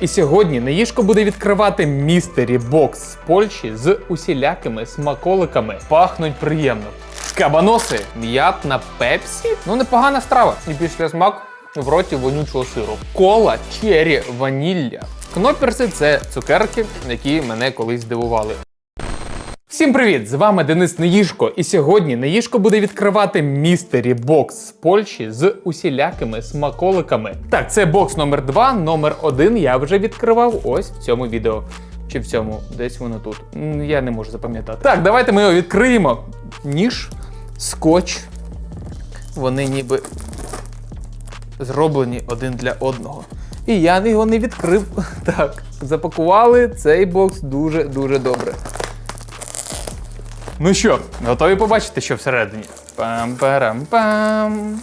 І сьогодні Неїшко буде відкривати містері бокс з Польщі з усілякими смаколиками. Пахнуть приємно. Кабаноси, м'ят на пепсі. Ну непогана страва. І після смак в роті вонючого сиру. Кола, чері, ванілля. Кноперси це цукерки, які мене колись здивували. Всім привіт! З вами Денис Неїшко. І сьогодні Неїшко буде відкривати містері бокс з Польщі з усілякими смаколиками. Так, це бокс номер 2 номер 1 я вже відкривав ось в цьому відео. Чи в цьому, десь воно тут. Я не можу запам'ятати. Так, давайте ми його відкриємо. Ніж, скотч. Вони ніби зроблені один для одного. І я його не відкрив. Так, запакували цей бокс дуже-дуже добре. Ну що, готові побачити, що всередині? Пам-парам-пам.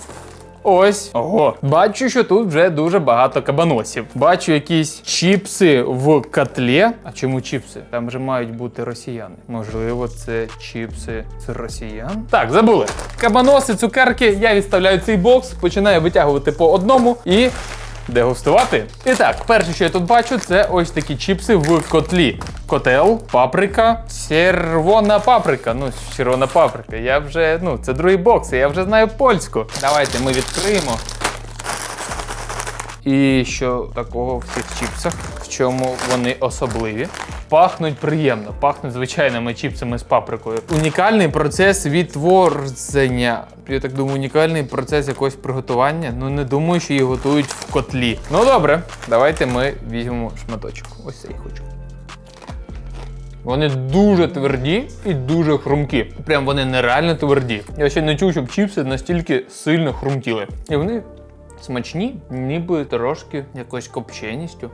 Ось. Ого. Бачу, що тут вже дуже багато кабаносів. Бачу якісь чіпси в котлі. А чому чіпси? Там же мають бути росіяни. Можливо, це чіпси з росіян? Так, забули. Кабаноси, цукерки. Я відставляю цей бокс, починаю витягувати по одному і дегустувати. І так, перше, що я тут бачу, це ось такі чіпси в котлі. Котел, паприка, червона паприка. Ну, червона паприка. Я вже, ну, це другий бокс, я вже знаю польську. Давайте ми відкриємо. І що такого в цих чіпсах, в чому вони особливі? Пахнуть приємно, пахнуть звичайними чіпсами з паприкою. Унікальний процес відтворення. Я так думаю, унікальний процес якогось приготування. Ну не думаю, що її готують в котлі. Ну добре, давайте ми візьмемо шматочок. Ось цей хочу. Вони дуже тверді і дуже хрумкі. Прям вони нереально тверді. Я ще не чув, щоб чіпси настільки сильно хрумтіли. І вони смачні, ніби трошки якоюсь копченістю.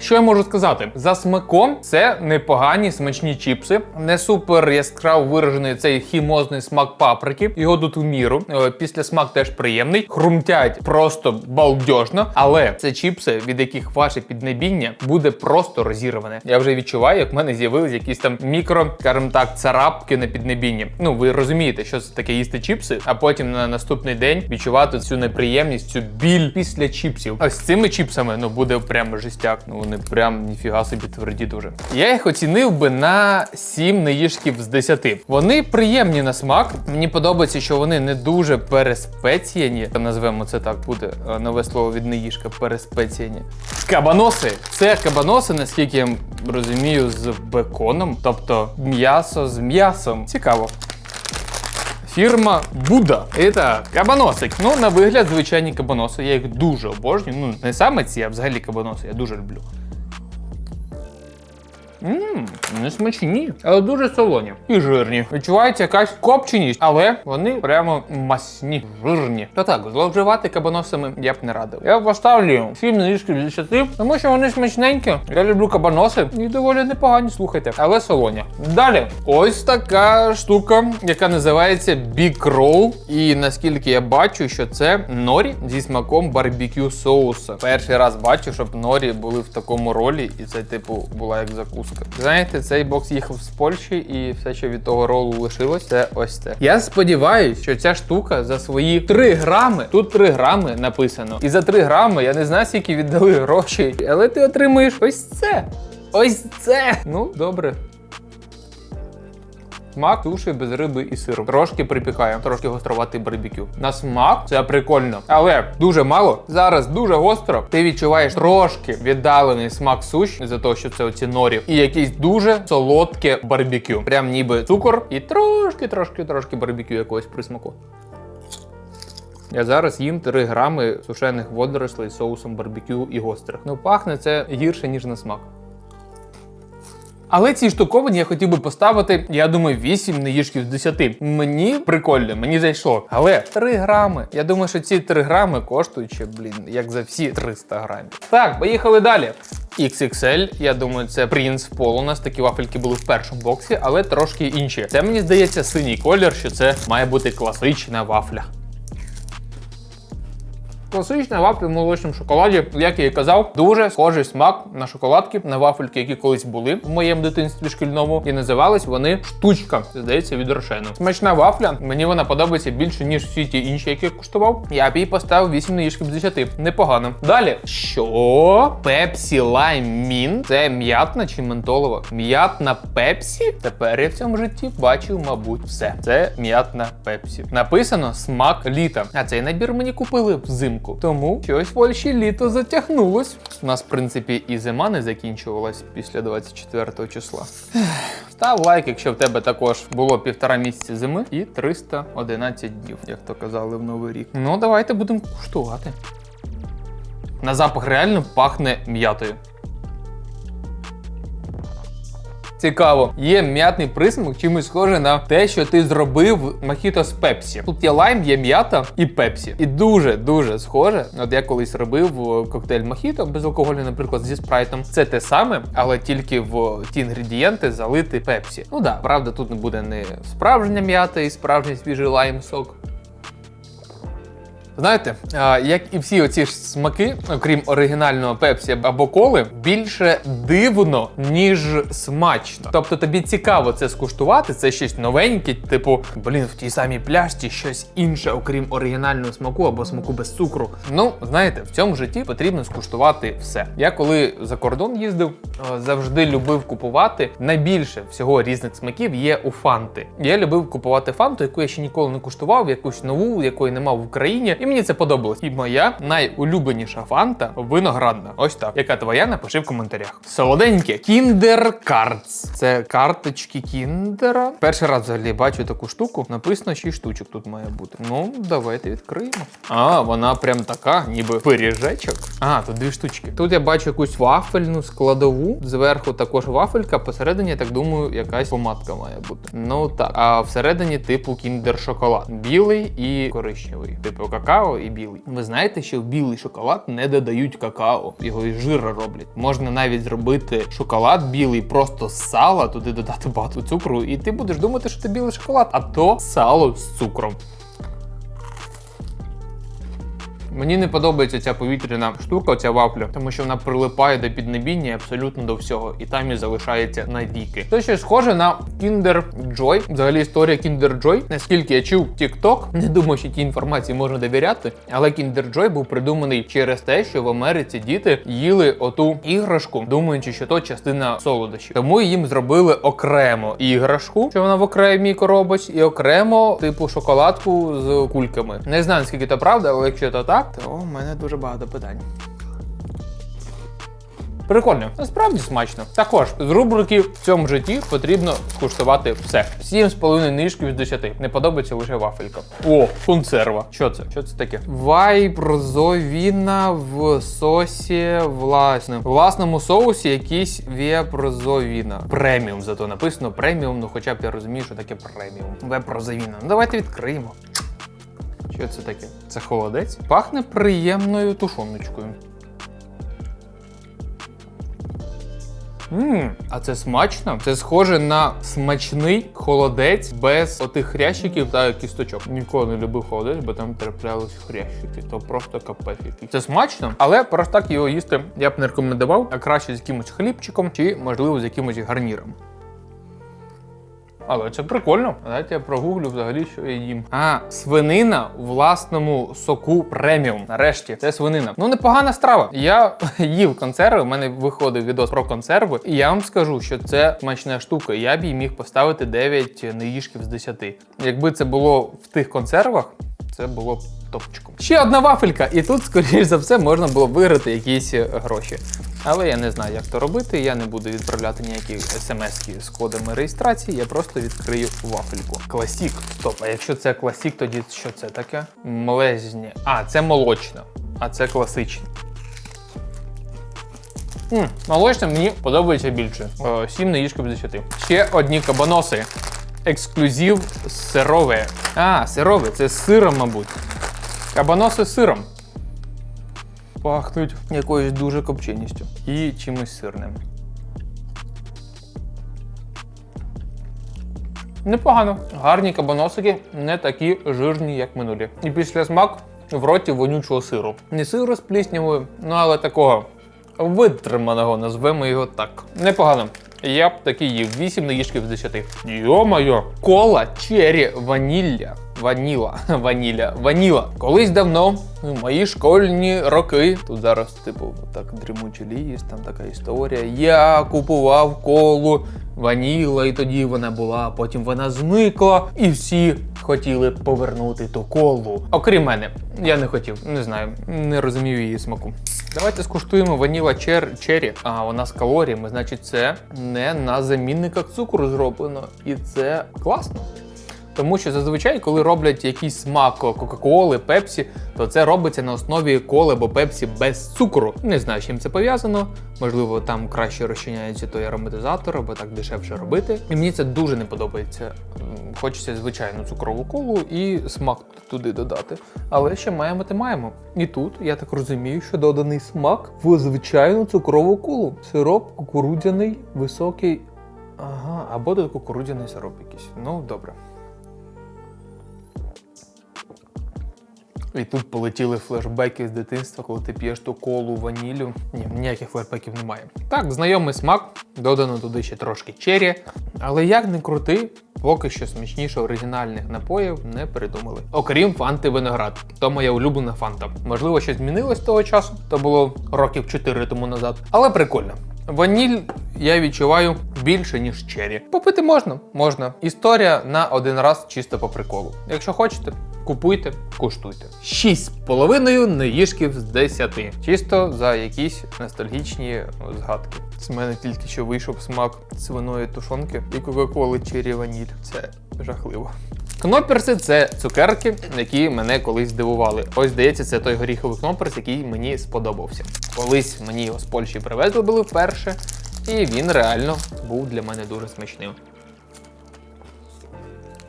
Що я можу сказати? За смаком це непогані смачні чіпси, не супер яскраво виражений цей хімозний смак паприки. Його тут у міру. Е, Після смак теж приємний. Хрумтять просто балдежно, але це чіпси, від яких ваше піднебіння буде просто розірване. Я вже відчуваю, як в мене з'явились якісь там мікро, скажімо так, царапки на піднебінні. Ну ви розумієте, що це таке їсти чіпси, а потім на наступний день відчувати цю неприємність, цю біль після чіпсів. А з цими чіпсами ну буде прям жестяк. Ну вони прям ніфіга собі тверді дуже. Я їх оцінив би на 7 неїжків з 10. Вони приємні на смак. Мені подобається, що вони не дуже переспеціяні. Назвемо це так, буде е, нове слово від неїжка переспеціяні. Кабаноси. Це кабаноси, наскільки я розумію, з беконом, тобто м'ясо з м'ясом. Цікаво. Фірма Буда. Так, кабаносик. Ну, на вигляд, звичайні кабаноси. Я їх дуже обожнюю. Ну, не саме ці, а взагалі кабаноси. Я дуже люблю. Ммм, не смачні, але дуже солоні і жирні. Відчувається якась копченість, але вони прямо масні, жирні. То так, зловживати кабаносами я б не радив. Я поставлю 7 ніжків з 10, тому що вони смачненькі. Я люблю кабаноси і доволі непогані, слухайте, але солоні. Далі, ось така штука, яка називається Big Roll. І наскільки я бачу, що це норі зі смаком барбекю соуса. Перший раз бачу, щоб норі були в такому ролі, і це, типу, була як закуска. Знаєте, цей бокс їхав з Польщі, і все, що від того ролу лишилось, це ось це. Я сподіваюся, що ця штука за свої 3 грами, тут 3 грами написано. І за 3 грами я не знаю, скільки віддали грошей, але ти отримуєш ось це. Ось це. Ну, добре. Смак суші без риби і сиру. Трошки припікає, трошки гоструватий барбекю. На смак це прикольно, але дуже мало. Зараз дуже гостро. Ти відчуваєш трошки віддалений смак суші за того, що це оці норі, і якийсь дуже солодке барбекю. Прям ніби цукор і трошки, трошки, трошки барбекю якогось присмаку. Я зараз їм 3 грами сушених водорослей з соусом барбекю і гострих. Ну пахне це гірше, ніж на смак. Але ці штуковині я хотів би поставити, я думаю, 8 неїжків з 10. Мені прикольно, мені зайшло. Але 3 грами. Я думаю, що ці 3 грами коштують ще, блін, як за всі 300 грамів. Так, поїхали далі. XXL, я думаю, це Prince Pol. У нас такі вафельки були в першому боксі, але трошки інші. Це мені здається синій колір, що це має бути класична вафля. Класична вафля в молочному шоколаді, як я і казав, дуже схожий смак на шоколадки, на вафельки, які колись були в моєму дитинстві шкільному, і називались вони штучка. Здається, від Рошену. Смачна вафля. Мені вона подобається більше ніж всі ті інші, які я куштував. Я б їй поставив 8 наїжків з 10. Непогано. Далі, що? Пепсі Лайм Мін. Це м'ятна чи ментолова? М'ятна пепсі? Тепер я в цьому житті бачив, мабуть, все. Це м'ятна пепсі. Написано смак літа. А цей набір мені купили взимку. Тому щось в Польщі літо затягнулось. У нас, в принципі, і зима не закінчувалась після 24 числа. Став лайк, якщо в тебе також було півтора місяці зими і 311 днів, як то казали в Новий рік. Ну, давайте будемо куштувати. На запах реально пахне м'ятою. Цікаво, є м'ятний присмак, чимось схоже на те, що ти зробив мохіто з пепсі. Тут є лайм, є м'ята і пепсі. І дуже дуже схоже. От я колись робив е, коктейль мохіто безалкогольний, наприклад, зі спрайтом. Це те саме, але тільки в ті інгредієнти залити пепсі. Ну да, правда, тут не буде не справжня м'ята і справжній свіжий лайм сок. Знаєте, як і всі оці ж смаки, окрім оригінального пепсі або коли, більше дивно, ніж смачно. Тобто тобі цікаво це скуштувати, це щось новеньке, типу, блін, в тій самій пляшці щось інше, окрім оригінального смаку або смаку без цукру. Ну, знаєте, в цьому житті потрібно скуштувати все. Я коли за кордон їздив, завжди любив купувати найбільше всього різних смаків є у фанти. Я любив купувати фанту, яку я ще ніколи не куштував, якусь нову, якої нема в Україні, і мені це подобалось. І моя найулюбленіша фанта виноградна. Ось так. Яка твоя? Напиши в коментарях. Солоденьке Kinder Cards. Це карточки Кіндера. Перший раз взагалі бачу таку штуку. Написано 6 штучок тут має бути. Ну, давайте відкриємо. А, вона прям така, ніби пиріжечок. А, тут дві штучки. Тут я бачу якусь вафельну складову. Зверху також вафелька, посередині, я так думаю, якась помадка має бути. Ну так. А всередині типу кіндер шоколад. Білий і коричневий. Типу какао і білий. Ви знаєте, що в білий шоколад не додають какао, його із жира роблять. Можна навіть зробити шоколад білий просто з сала, туди додати багато цукру, і ти будеш думати, що це білий шоколад, а то сало з цукром. Мені не подобається ця повітряна штука, ця вафля, тому що вона прилипає до піднебіння абсолютно до всього, і там і залишається навіки. Це щось схоже на Kinder Joy. Взагалі історія Kinder Joy. Наскільки я чув TikTok, не думаю, що тій інформації можна довіряти, але Kinder Joy був придуманий через те, що в Америці діти їли оту іграшку, думаючи, що то частина солодощів. Тому їм зробили окремо іграшку, що вона в окремій коробочці, і окремо типу шоколадку з кульками. Не знаю, наскільки це правда, але якщо то так, то у мене дуже багато питань. Прикольно, насправді смачно. Також з рубрики в цьому житті потрібно скуштувати все. 7,5 нижків з 10. Не подобається лише вафелька. О, консерва. Що це? Що це таке? Вайпрозовіна в сосі власне. В власному соусі якийсь вепрозовіна. Преміум зато написано преміум, ну хоча б я розумію, що таке преміум. Вепрозовіна. Ну давайте відкриємо. Що це таке? Це холодець? Пахне приємною тушоночкою. Ммм, а це смачно. Це схоже на смачний холодець без отих хрящиків та кісточок. Ніколи не любив холодець, бо там траплялись хрящики. То просто капець. Це смачно, але просто так його їсти я б не рекомендував, а краще з якимось хлібчиком чи, можливо, з якимось гарніром. Але це прикольно. Давайте я прогуглю взагалі, що я їм. А, свинина у власному соку преміум. Нарешті, це свинина. Ну, непогана страва. Я їв консерви, у мене виходив відос про консерви, і я вам скажу, що це смачна штука. Я б їй міг поставити 9 неїжків з 10. Якби це було в тих консервах, це було б топчиком. Ще одна вафелька, і тут, скоріш за все, можна було виграти якісь е, гроші. Але я не знаю, як то робити. Я не буду відправляти ніякі смс з кодами реєстрації, я просто відкрию вафельку. Класік. Стоп, а якщо це класік, тоді що це таке? Млезні. А, це молочна, а це класична. М, молочна мені подобається більше. Е, 7 наїжків з 10. Ще одні кабаноси. Ексклюзив сирове. А, сирове, це з сиром, мабуть. Кабаноси з сиром. Пахнуть якоюсь дуже копченістю і чимось сирним. Непогано. Гарні кабаносики, не такі жирні, як минулі. І після смак в роті вонючого сиру. Не сиру з пліснявою, ну але такого витриманого, назвемо його так. Непогано. Я б такий їв 8 наїжків з 10. Йо-моє! Кола, чері, ванілля. Ваніла, ваніля, ваніла. Колись давно, в мої школьні роки, тут зараз, типу, так дрімучий ліс, там така історія. Я купував колу ваніла, і тоді вона була, потім вона зникла, і всі хотіли повернути ту колу. Окрім мене, я не хотів, не знаю, не розумів її смаку. Давайте скуштуємо ваніла чер чері. А вона з калоріями, значить, це не на замінниках цукру зроблено. І це класно. Тому що зазвичай, коли роблять якийсь смак Кока-Коли, Пепсі, то це робиться на основі коли або Пепсі без цукру. Не знаю, з чим це пов'язано. Можливо, там краще розчиняється той ароматизатор, або так дешевше робити. І мені це дуже не подобається. Хочеться звичайну цукрову колу і смак туди додати. Але що маємо, те маємо. І тут я так розумію, що доданий смак в звичайну цукрову колу. Сироп кукурудзяний, високий. Ага, або тут кукурудзяний сироп якийсь. Ну, добре. І тут полетіли флешбеки з дитинства, коли ти п'єш ту колу ванілю. Ні, ніяких флешбеків немає. Так, знайомий смак, додано туди ще трошки чері. Але як не крути, поки що смачніше оригінальних напоїв не придумали. Окрім фанти виноград. То моя улюблена фанта. Можливо, щось змінилось того часу, то було років 4 тому назад. Але прикольно. Ваніль я відчуваю більше, ніж чері. Попити можна, можна. Історія на один раз чисто по приколу. Якщо хочете, купуйте, куштуйте. 6,5 наїжків з 10. Чисто за якісь ностальгічні згадки. З мене тільки що вийшов смак свиної тушонки і Кока-Коли Чері Ваніль. Це жахливо. Кноперси це цукерки, які мене колись здивували. Ось здається, це той горіховий кноперс, який мені сподобався. Колись мені його з Польщі привезли були вперше, і він реально був для мене дуже смачним.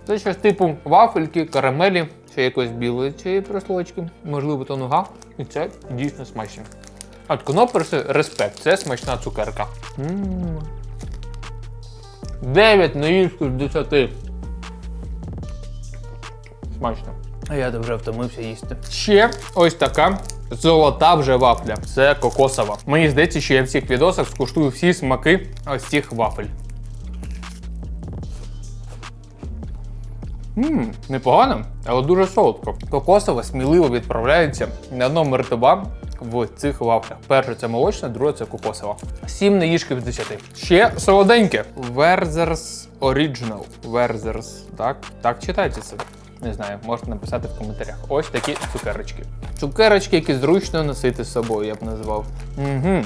Це щось типу вафельки, карамелі, ще якоїсь білої цієї прослойки, можливо, то нуга. І це дійсно смачно. А от кноперси респект, це смачна цукерка. М. 9 наїжків з 10. Смачно. А я вже втомився їсти. Ще ось така золота вже вафля. Це кокосова. Мені здається, що я в цих відосах скуштую всі смаки ось цих вафель. Ммм, непогано, але дуже солодко. Кокосова сміливо відправляється на номер два в цих вафлях. Перше це молочне, друге це кокосова. Сім наїжків з 10. Ще солоденьке. Werther's Original. Werther's, так? Так читається це. Не знаю, можете написати в коментарях. Ось такі цукерочки. Цукерочки, які зручно носити з собою, я б назвав. Угу.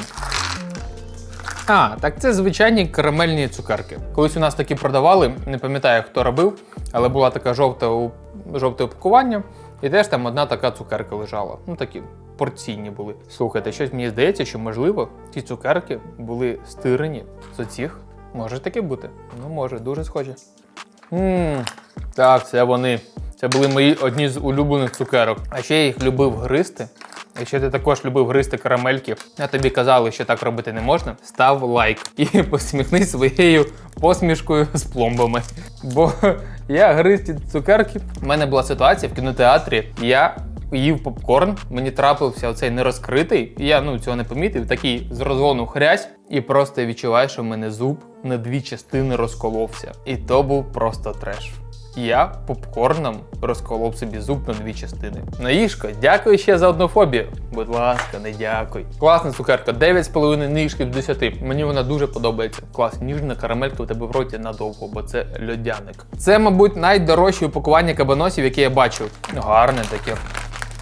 А, так це звичайні карамельні цукерки. Колись у нас такі продавали, не пам'ятаю, хто робив, але була така жовта жовте упакування, і теж там одна така цукерка лежала. Ну такі порційні були. Слухайте, щось мені здається, що можливо ці цукерки були стирені з оцих. Може таке бути? Ну, може, дуже схоже. Ммм, так, це вони. Це були мої одні з улюблених цукерок. А ще я їх любив гристи. Якщо ти також любив гристи карамельки, а тобі казали, що так робити не можна, став лайк і посміхнись своєю посмішкою з пломбами. Бо я гриз ці цукерки. У мене була ситуація в кінотеатрі. Я їв попкорн, мені трапився оцей нерозкритий, і я ну цього не помітив. Такий з розгону хрясь, і просто відчуваю, що в мене зуб на дві частини розколовся. І то був просто треш. Я попкорном розколов собі зуб на дві частини. Наїжко, дякую ще за одну фобію. Будь ласка, не дякуй. Класна цукерка, 9,5 ніжків з 10. Мені вона дуже подобається. Клас, ніжна карамелька у тебе в роті надовго, бо це льодяник. Це, мабуть, найдорожче упакування кабаносів, яке я бачив. Гарне таке.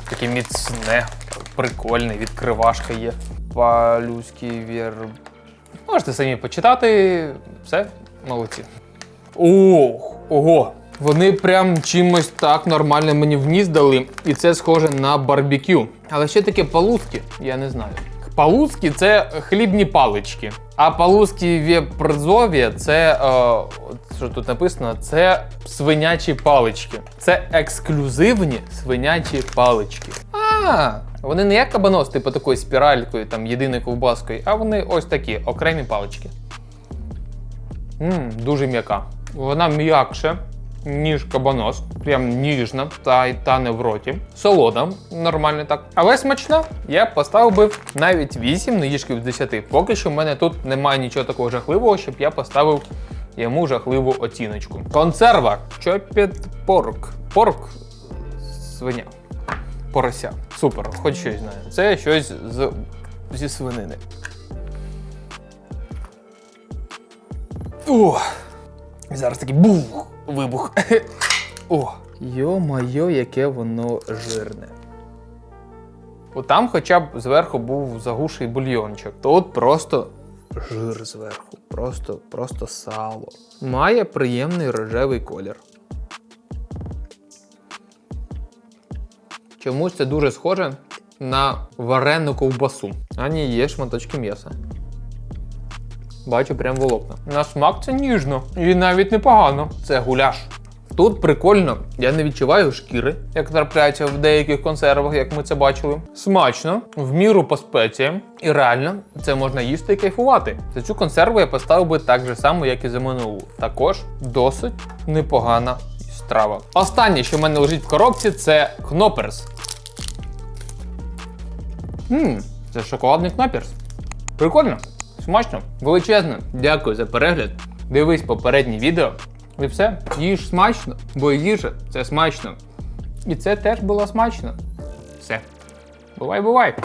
Таке міцне, прикольне, відкривашка є. Палюський вір. Можете самі почитати. Все, молодці. Ох, ого. Вони прям чимось так нормально мені в ніс дали, і це схоже на барбекю. Але ще таке палузки, я не знаю. Палузки це хлібні палички. А палузки вєпрзові це, е, що тут написано, це свинячі палички. Це ексклюзивні свинячі палички. А, вони не як кабанос, типу такою спіралькою, там єдиною ковбаскою, а вони ось такі окремі палички. Мм, дуже м'яка. Вона м'якше, ніж кабанос. Прям ніжна, та й тане в роті. Солода, нормально так. Але смачна. Я поставив би навіть 8 наїжків з 10. Поки що в мене тут немає нічого такого жахливого, щоб я поставив йому жахливу оціночку. Консерва. Чопіт порк. Порк. Свиня. Порося. Супер, хоч щось знаю. Це щось з, зі свинини. О! Зараз такий бух! Вибух. О! Йо-майо, яке воно жирне. Отам хоча б зверху був загуший бульйончик. Тут просто жир зверху. Просто, просто сало. Має приємний рожевий колір. Чомусь це дуже схоже на варену ковбасу. А ні, є шматочки м'яса. Бачу прям волокна. На смак це ніжно і навіть непогано. Це гуляш. Тут прикольно, я не відчуваю шкіри, як трапляється в деяких консервах, як ми це бачили. Смачно, в міру по спеціям, і реально це можна їсти і кайфувати. За цю консерву я поставив би так же само, як і за минулу. Також досить непогана страва. Останнє, що в мене лежить в коробці, це кноперс. Ммм, це шоколадний кноперс. Прикольно, смачно, величезно. Дякую за перегляд. Дивись попереднє відео. І все, їж смачно, бо їжа це смачно. І це теж було смачно. Все. Бувай, бувай!